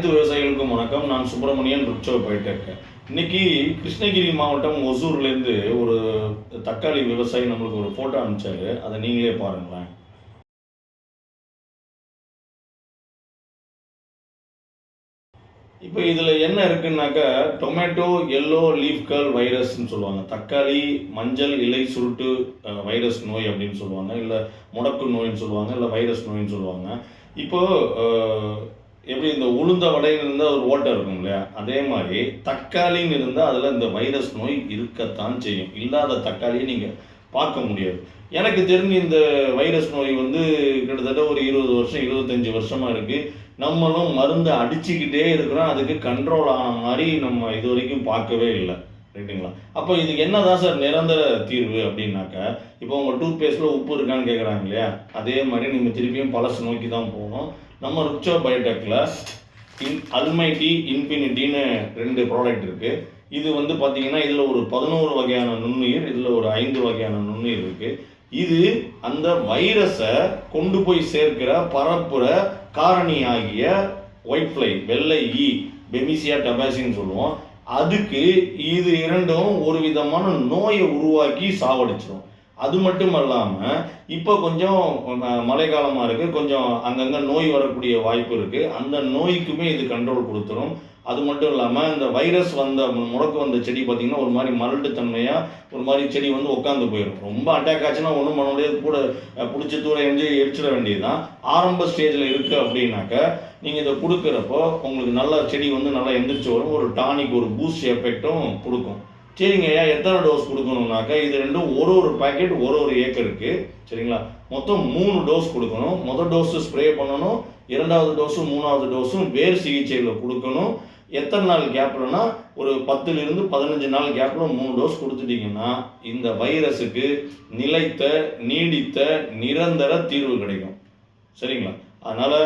அனைத்து விவசாயிகளுக்கும் வணக்கம். நான் சுப்பிரமணியன் ருச்சோ போயிட்டு இன்னைக்கு கிருஷ்ணகிரி மாவட்டம் ஒசூர்லேருந்து ஒரு தக்காளி விவசாயி நம்மளுக்கு ஒரு ஃபோட்டோ அனுப்பிச்சாரு. அதை நீங்களே பாருங்களேன். இப்போ இதில் என்ன இருக்குன்னாக்கா டொமேட்டோ எல்லோ லீஃப் கர்ல் வைரஸ்னு சொல்லுவாங்க. தக்காளி மஞ்சள் இலை சுருட்டு அஹ், வைரஸ் நோய் அப்படின்னு சொல்லுவாங்க. இல்லை முடக்கு நோயின்னு சொல்லுவாங்க. இல்லை வைரஸ் நோயின்னு சொல்லுவாங்க. இப்போ எப்படி இந்த உளுந்த வடையில் இருந்தால் ஒரு ஓட்டை இருக்கும் இல்லையா? அதே மாதிரி தக்காளின்னு இருந்தால் அதில் இந்த வைரஸ் நோய் இருக்கத்தான் செய்யும். இல்லாத தக்காளியை நீங்கள் பார்க்க முடியாது. எனக்கு தெரிஞ்சு இந்த வைரஸ் நோய் வந்து கிட்டத்தட்ட ஒரு இருபது வருஷம் இருபத்தஞ்சி வருஷமாக இருக்குது நம்மளும் மருந்து அடிச்சுக்கிட்டே இருக்கிறோம். அதுக்கு கண்ட்ரோல் ஆன மாதிரி நம்ம இது வரைக்கும் பார்க்கவே இல்லை. ரைட்டுங்களா அப்போ இதுக்கு என்ன தான் சார் நிரந்தர தீர்வு அப்படின்னாக்கா இப்போ உங்கள் டூத் பேஸ்ட்டில் உப்பு இருக்கான்னு கேட்குறாங்க இல்லையா? அதே மாதிரி நீங்கள் திருப்பியும் பழசு நோக்கி தான் போகணும். நம்ம ருச்சோ பயோடெக்கில் இன் அல்மைட்டி இன்ஃபினிட்டின்னு ரெண்டு ப்ராடக்ட் இருக்குது இது வந்து பார்த்தீங்கன்னா இதில் ஒரு பதினோரு வகையான நுண்ணுயிர் இதில் ஒரு ஐந்து வகையான நுண்ணுயிர் இருக்குது இது அந்த வைரஸை கொண்டு போய் சேர்க்கிற பரப்புற காரணியாகிய ஒயிட் ஃப்ளை வெள்ளை ஈ பெமிசியா டபாசின்னு சொல்லுவோம். அதுக்கு இது இரண்டும் ஒரு விதமான நோயை உருவாக்கி சாவடிச்சிடும் அது மட்டும் இல்லாமல் இப்போ கொஞ்சம் மழை மழைக்காலமாக இருக்குது கொஞ்சம் அங்கங்கே நோய் வரக்கூடிய வாய்ப்பு இருக்குது அந்த நோய்க்குமே இது கண்ட்ரோல் கொடுத்துரும். அது மட்டும் இல்லாமல் இந்த வைரஸ் வந்த முடக்கு வந்த செடி பார்த்திங்கன்னா ஒரு மாதிரி மரட்டு தன்மையாக ஒரு மாதிரி செடி வந்து உட்காந்து போயிடும் ரொம்ப அட்டாக் ஆச்சுன்னா ஒன்றும் பண்ண முடியாது. கூட பிடிச்ச பிடிச்சி தூர எரிஞ்சு எரிச்சிட வேண்டியதுதான். ஆரம்ப ஸ்டேஜில் இருக்குது அப்படின்னாக்க நீங்கள் இதை கொடுக்குறப்போ உங்களுக்கு நல்லா செடி வந்து நல்லா எந்திரிச்சு வரும். ஒரு டானிக் ஒரு பூஸ்ட் எஃபெக்ட்டும் கொடுக்கும். சரிங்க ஐயா எத்தனை டோஸ் கொடுக்கணும்னாக்கா இது ரெண்டும் ஒரு ஒரு பாக்கெட் ஒரு ஒரு ஏக்கருக்கு சரிங்களா? மொத்தம் மூணு டோஸ் கொடுக்கணும். முதல் டோஸு ஸ்ப்ரே பண்ணணும். இரண்டாவது டோஸும் மூணாவது டோஸும் வேர் சிகிச்சையில் கொடுக்கணும். எத்தனை நாள் கேப்லனா ஒரு பத்துலேருந்து பதினஞ்சு நாள் கேப்பில் மூணு டோஸ் கொடுத்துட்டீங்கன்னா இந்த வைரஸுக்கு நிலைத்த நீடித்த நிரந்தர தீர்வு கிடைக்கும். சரிங்களா? அதனால்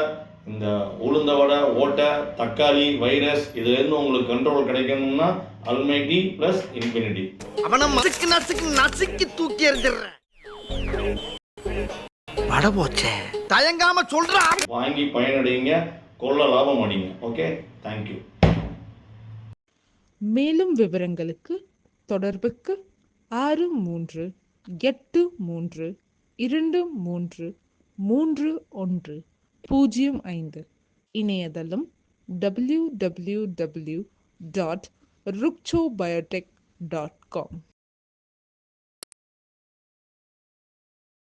இந்த உளுந்த வடை ஓட்டை தக்காளி வைரஸ் இதுலேருந்து உங்களுக்கு கண்ட்ரோல் கிடைக்கணும்னா அல்மைட்டி ப்ளஸ் இன்ஃபினிட்டி அவன மசுக்கு நசுக்கு நசுக்கி தூக்கி எறிஞ்சிடுறேன். வட போச்சே. தயங்காம சொல்றா. வாங்கி பயனடைங்க கொள்ள லாபம் அடிங்க. ஓகே தேங்க்யூ மேலும் விவரங்களுக்கு தொடர்புக்கு ஆறு மூன்று எட்டு மூன்று இரண்டு மூன்று மூன்று ஒன்று. பூஜ்ஜியம் ஐந்து. இணையதளம் டபிள்யூ டபிள்யூ டபிள்யூ டாட் ருக்சோ பயோடெக் டாட் காம்